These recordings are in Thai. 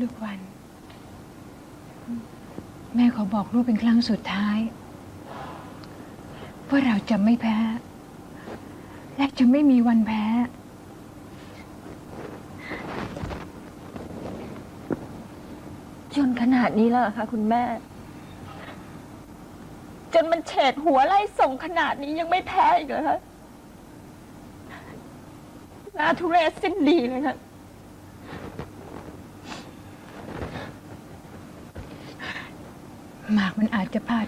ลูกวัน แม่ขอบอกลูกเป็นครั้งสุดท้าย ว่าเราจะไม่แพ้ และจะไม่มีวันแพ้ จนขนาดนี้แล้วเหรอคะคุณแม่ จนมันเฉดหัวไล่ส่งขนาดนี้ยังไม่แพ้อีกเหรอคะน่าทุเรศสิ้นดีเลยค่ะ หมากมันอาจจะพลาด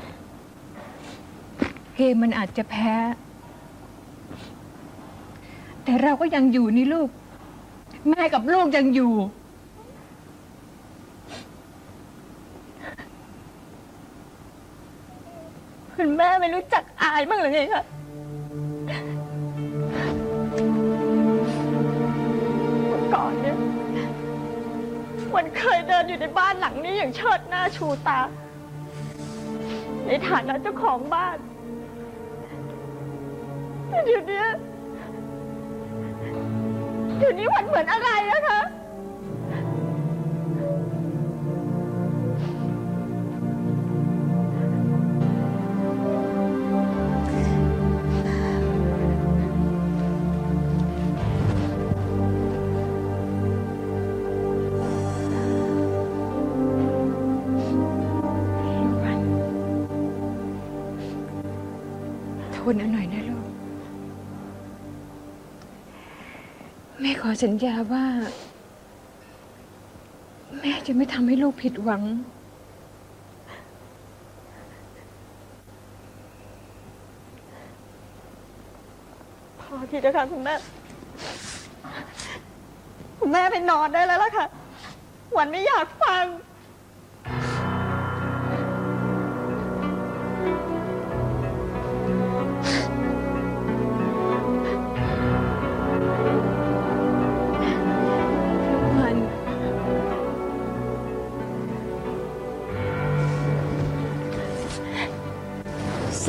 เกมมันอาจจะแพ้ แต่เราก็ยังอยู่นี่ลูก แม่กับลูกยังอยู่ คุณแม่ไม่รู้จักอายบ้างหรือไงคะเมื่อก่อนเนี่ยวันเคยเดินอยู่ในบ้านหลังนี้อย่างเชิดหน้าชูตา ในฐานะเจ้าของบ้านแต่เดี๋ยวนี้เดี๋ยวนี้วันเหมือนอะไรนะคะ ทนเอหน่อยนะลูก แม่ขอสัญญาว่า แม่จะไม่ทำให้ลูกผิดหวัง พอทีนะคะคุณแม่ คุณแม่ไปนอนได้แล้วล่ะค่ะ หวันไม่อยากฟัง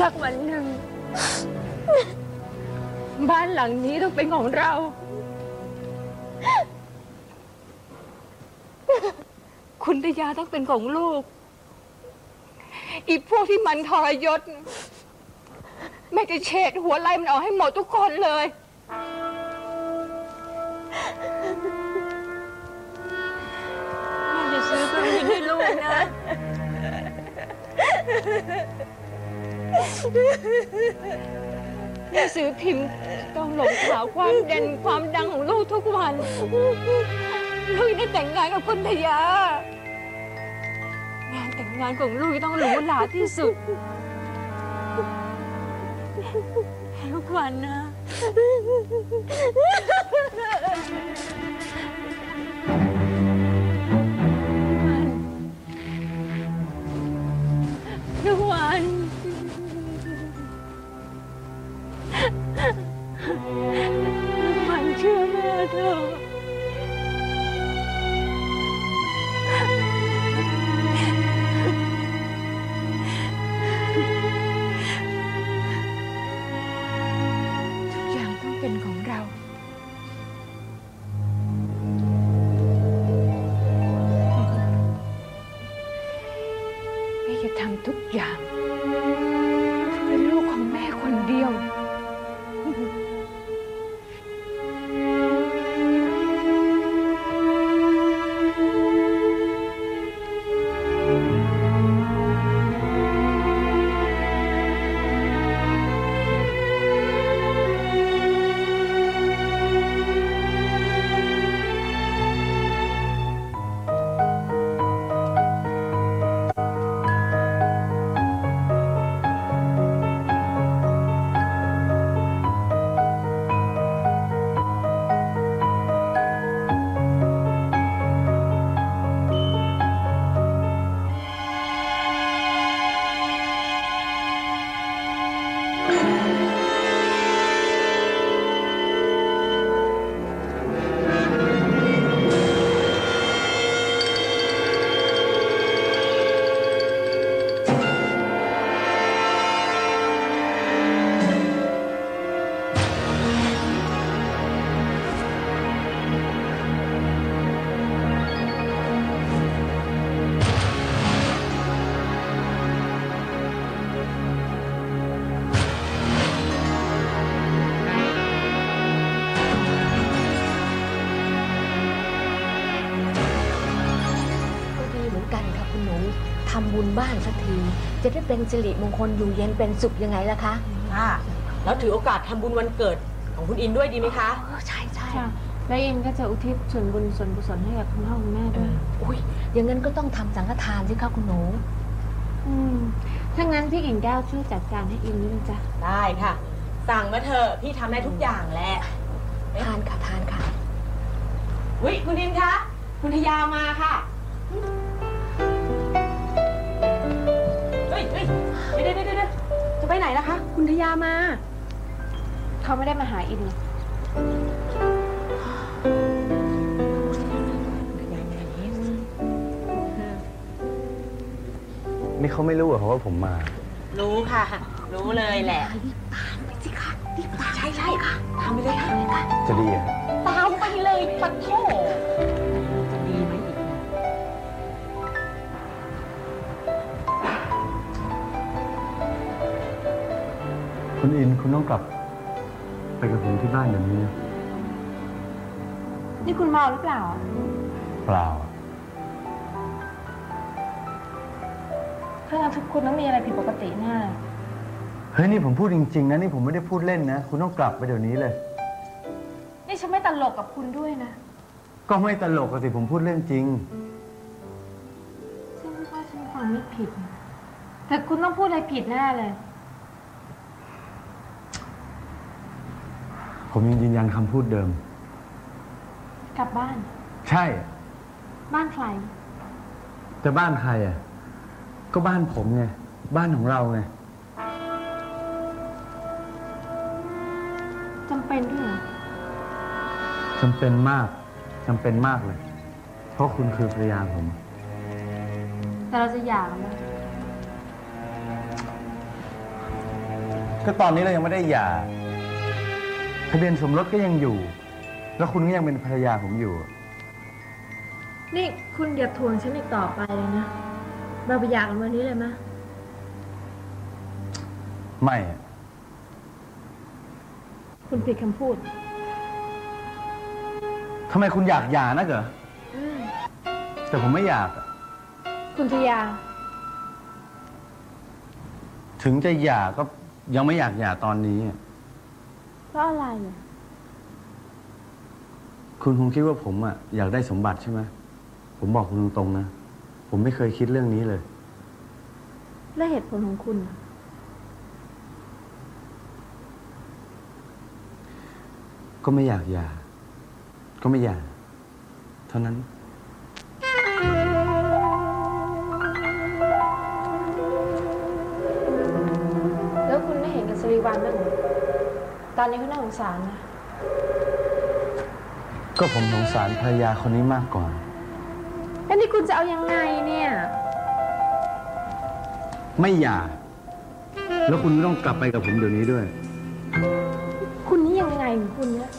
สักวันหนึ่ง บ้านหลังนี้ต้องเป็นของเรา คุณตยาต้องเป็นของลูก อีพวกที่มันทรยศแม่จะเฉดหัวไล่มันออกให้หมดทุกคนเลย แม่จะซื้อเครื่องบินให้ลูกนะ หนังสือพิมพ์ต้องหลงข่าวความเด่นความดังของลูกทุกวันลูกได้แต่งงานกับคุณทยางานแต่งงานของลูกต้องหรูหราที่สุดทุกวันนะ กอย่างเพื่อลูกของแม่คนเดียวำบุญบ้านสักที จะได้เป็นสิริมงคลอยู่เย็นเป็นสุขยังไงล่ะคะค่ะแล้วถือโอกาสทำบุญวันเกิดของคุณอินด้วยดีไหมคะ เออใช่ใช่ ค่ะแล้วอินก็จะอุทิศส่วนบุญส่วนกุศลให้กับคุณพ่อคุณแม่ด้วย อุ้ยอย่างนั้นก็ต้องทำสังฆทานสิคะคุณหนู อืมถ้างั้นพี่กิ่งแก้วช่วยจัดการให้อินด้วยนะจ๊ะ ได้ค่ะ สั่งมาเถอะพี่ทำได้ทุกอย่างแหละ ทานค่ะทานค่ะ วิคุณอินคะ คุณทยามาค่ะ ไปไหนล่ะคะ คุณทยามา เขาไม่ได้มาหาอินหรอกนี่เขาไม่รู้เหรอว่าผมมา รู้ค่ะ รู้เลยแหละใช่ใช่ค่ะทำไปเลยค่ะ จะดีเหรอะตามไปเลยปัดโถ คุณอินคุณต้องกลับไปกับผมที่บ้านเดี๋ยวนี้นะนี่คุณเมาหรือเปล่า เปล่าอะถ้างั้นทุกคุณต้องมีอะไรผิดปกติแน่เลยเฮ้ยนี่ผมพูดจริงๆนะนี่ผมไม่ได้พูดเล่นนะ คุณต้องกลับไปเดี๋ยวนี้เลย นี่ฉันไม่ตลกกับคุณด้วยนะ ก็ไม่ตลกอะสิผมพูดเรื่องจริง ฉันว่าฉันฟังไม่ผิดนะแต่คุณต้องพูดอะไรผิดแน่เลย ผมยังยืนยันคำพูดเดิม กลับบ้าน ใช่ บ้านใคร แต่บ้านใครอะ ก็บ้านผมไง บ้านของเราไง จำเป็นด้วยเหรอ จำเป็นมาก จำเป็นมากเลย เพราะคุณคือภรรยาผม แต่เราจะหย่ากันแล้วก็ตอนนี้เรายังไม่ได้หย่า ทะเบียนสมรสก็ยังอยู่ แล้วคุณก็ยังเป็นภรรยาผมอยู่ นี่คุณอย่าทวงฉันอีกต่อไปเลยนะ เราไปหย่ากันวันนี้เลยมะไม่อะคุณผิดคำพูด ทำไมคุณอยากหย่านะเหรออืมแต่ผมไม่อยากอะคุณทยา ถึงจะหย่าก็ยังไม่อยากหย่าตอนนี้อะเพ ราะอะไรอะ คุณคงคิดว่าผมอะอยากได้สมบัติใช่ไหมผมบอกคุณตรงๆนะ ผมไม่เคยคิดเรื่องนี้เลย และเหตุผลของคุณอะก็ไม่อยากหย่า ก็ไม่หย่าเท่านั้น แล้วคุณไม่เห็นกับสรีวันบ้างเหรอ ตอนนี้เขาน่าสงสารนะ ก็ผมสงสารภรรยาคนนี้มากกว่า แล้วนี่คุณจะเอายังไงเนี่ย ไม่หย่า แล้วคุณก็ต้องกลับไปกับผมเดี๋ยวนี้ด้วย คุณนี่ยังไงของคุณเนี่ย